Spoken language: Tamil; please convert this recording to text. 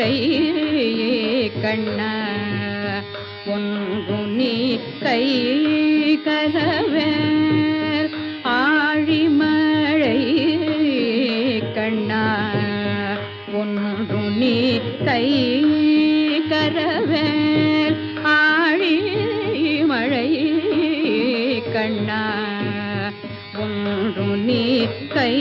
மழை கண்ண ஒன்று நீ கை கரவேல் ஆழிமழை கண்ணா ஒன்று நீ கை கரவேல் ஆழிமழை கண்ணா ஒன்று நீ கை